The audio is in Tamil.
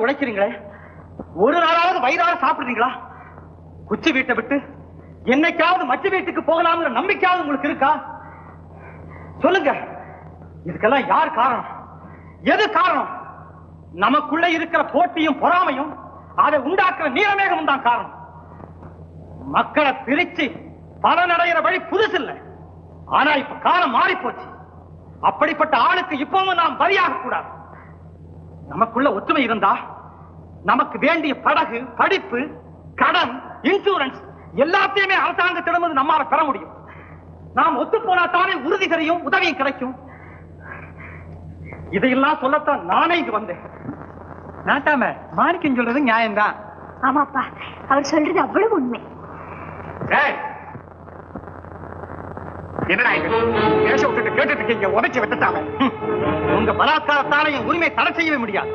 உழைச்சு உழைக்கிறீங்களே ஒரு நாளாவது வயிறார சாப்பிடுறீங்களா? குச்சி வீட்டை விட்டு என்னைக்காவது மச்ச வீட்டுக்கு போகலாம்ங்கிற நம்பிக்கையாவது உங்களுக்கு இருக்கா? சொல்லுங்க. இதுக்கெல்லாம் யார் காரணம்? எது காரணம்? நமக்குள்ள இருக்கிற போட்டியும் பொறாமையும் அதை உண்டாக்குற நீலமேகமும் தான் காரணம். மக்களை பிரிச்சு பலனடைகிற வழி புதுசு இல்ல. ஆனா இப்ப காலம் மாறி போச்சு அப்படிப்பட்ட ஆளுக்கு இப்பவும் நாம் பலியாக கூடாது. நமக்குள்ள ஒற்றுமை இருந்தா நமக்கு வேண்டிய படகு படிப்பு கடன் இன்சூரன்ஸ் எல்லாத்தையுமே அரசாங்கத்திடம் நம்மால பெற முடியும். நாம் ஒத்து போனா தானே உறுதி தெரியும் உதவியும் கிடைக்கும். இதையெல்லாம் சொல்லத்தான் நானே இங்கு வந்தேன். நாட்டாம மாணிக்கம் சொல்றது நியாயம்தான். ஆமாப்பா அவர் சொல்றது அவ்வளவு உண்மை. என்னடா பேச விட்டுட்டு கேட்டுட்டு இருக்கீங்க உதைச்சு விட்டுட்டாங்க உங்க பலாத்காரத்தால என் உரிமை தடை செய்யவே முடியாது.